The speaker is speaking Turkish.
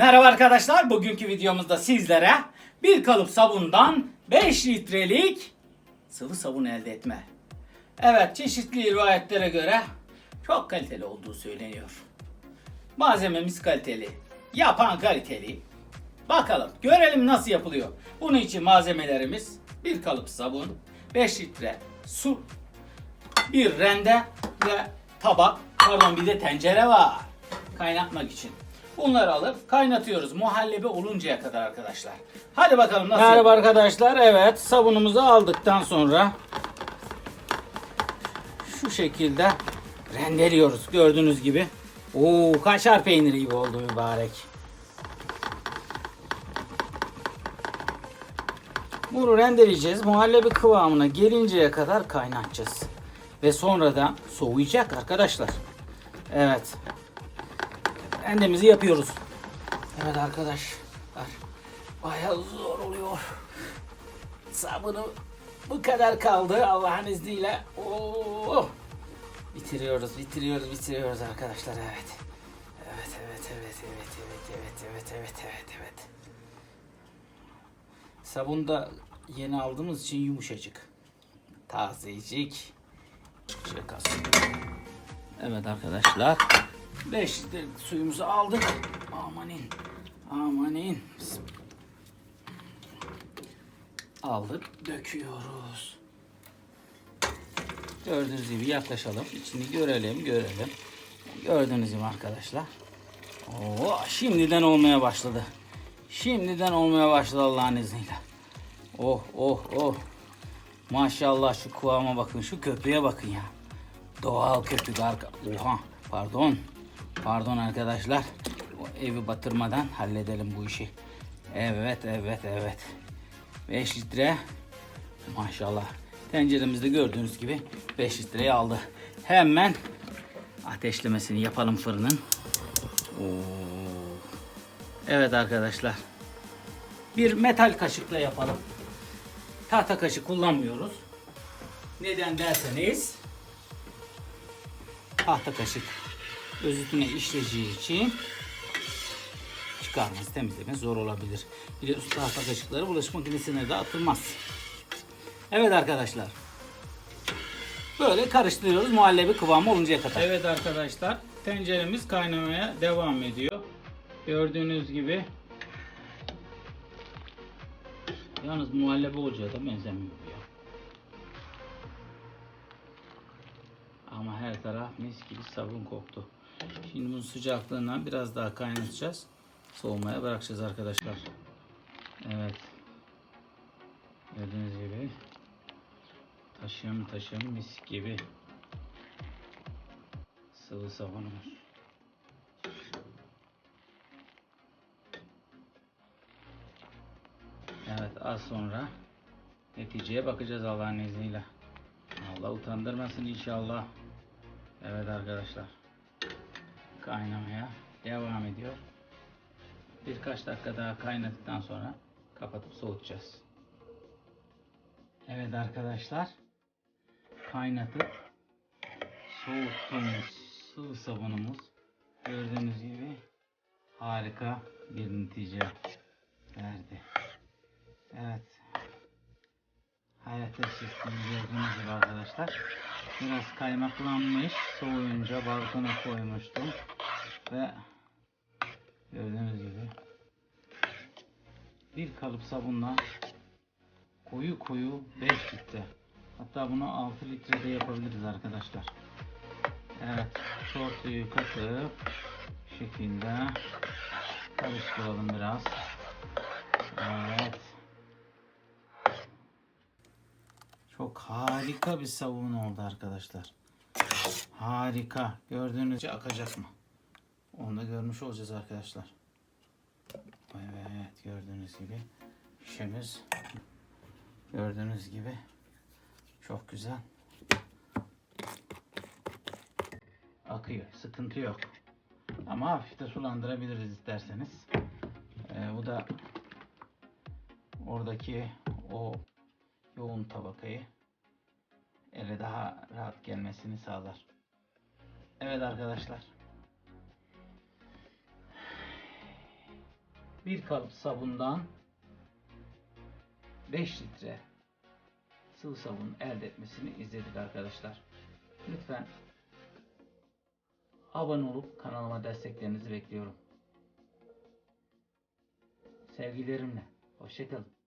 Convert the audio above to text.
Merhaba arkadaşlar. Bugünkü videomuzda sizlere bir kalıp sabundan 5 litrelik sıvı sabun elde etme. Evet çeşitli rivayetlere göre çok kaliteli olduğu söyleniyor. Malzememiz kaliteli. Yapan kaliteli. Bakalım görelim nasıl yapılıyor. Bunun için malzemelerimiz bir kalıp sabun, 5 litre su, bir rende ve tabak, pardon bir de tencere var. Kaynatmak için. Bunları alıp kaynatıyoruz muhallebi oluncaya kadar arkadaşlar. Hadi bakalım nasıl Merhaba arkadaşlar. Evet sabunumuzu aldıktan sonra şu şekilde rendeliyoruz gördüğünüz gibi. Oo kaşar peyniri gibi oldu mübarek. Bunu rendeleyeceğiz. Muhallebi kıvamına gelinceye kadar kaynatacağız. Ve sonra da soğuyacak arkadaşlar. Evet. Rendemizi yapıyoruz. Evet arkadaşlar. Bayağı zor oluyor. Sabunu bu kadar kaldı Allah'ın izniyle. Oo. Bitiriyoruz, bitiriyoruz, bitiriyoruz arkadaşlar. Evet. Evet, evet, evet, evet, evet, evet, evet, evet, evet, evet. Sabun da yeni aldığımız için yumuşacık. Tazecik. Çıkacak. Evet arkadaşlar. 5 litre suyumuzu aldık. Amanin. Amanin. Aldık. Döküyoruz. Gördüğünüz gibi yaklaşalım. İçini görelim, görelim. Gördüğünüz gibi arkadaşlar. Oo, şimdiden olmaya başladı. Şimdiden olmaya başladı Allah'ın izniyle. Oh oh oh. Maşallah şu kıvama bakın, şu köpüğe bakın ya. Doğal köpük arka. Oha pardon. Pardon arkadaşlar. O evi batırmadan halledelim bu işi. Evet evet evet. 5 litre. Maşallah. Tenceremizde gördüğünüz gibi 5 litreyi aldı. Hemen ateşlemesini yapalım fırının. Evet arkadaşlar. Bir metal kaşıkla yapalım. Tahta kaşık kullanmıyoruz. Neden derseniz tahta kaşık özütüne işleyeceği için çıkarması temizleme zor olabilir. Biliyorsunuz tahta kaşıkları bulaşık makinesine de atılmaz. Evet arkadaşlar. Böyle karıştırıyoruz muhallebi kıvamı oluncaya kadar. Evet arkadaşlar tenceremiz kaynamaya devam ediyor. Gördüğünüz gibi Yalnız muhallebi olacağı da benzemiyor ya. Ama her taraf mis gibi sabun koktu. Şimdi bunun sıcaklığından biraz daha kaynatacağız. Soğumaya bırakacağız arkadaşlar. Evet. Gördüğünüz gibi taşım taşım mis gibi sıvı sabunumuz. Evet az sonra neticeye bakacağız Allah'ın izniyle. Allah utandırmasın inşallah. Evet arkadaşlar. Kaynamaya devam ediyor. Birkaç dakika daha kaynadıktan sonra kapatıp soğutacağız. Evet arkadaşlar. Kaynatıp soğuttuğumuz sıvı sabunumuz gördüğünüz gibi harika bir netice verdi. Evet. Sistemi gördüğünüz gibi arkadaşlar. Biraz kaymaklanmış. Soğuyunca balkona koymuştum. Ve gördüğünüz gibi bir kalıp sabunla koyu koyu 5 litre. Hatta bunu 6 litrede yapabiliriz arkadaşlar. Evet. Suyu katıp şekilde karıştıralım biraz. Evet. Çok harika bir savun oldu arkadaşlar. Harika. Gördüğünüz gibi akacak mı? Onu da görmüş olacağız arkadaşlar. Evet gördüğünüz gibi şişemiz gördüğünüz gibi çok güzel akıyor. Sıkıntı yok. Ama hafif de sulandırabiliriz isterseniz. Ee, bu da oradaki o yoğun tabakayı ele daha rahat gelmesini sağlar. Evet arkadaşlar. bir kalıp sabundan 5 litre sıvı sabun elde etmesini izledik arkadaşlar. Lütfen abone olup kanalıma desteklerinizi bekliyorum. Sevgilerimle. Hoşçakalın.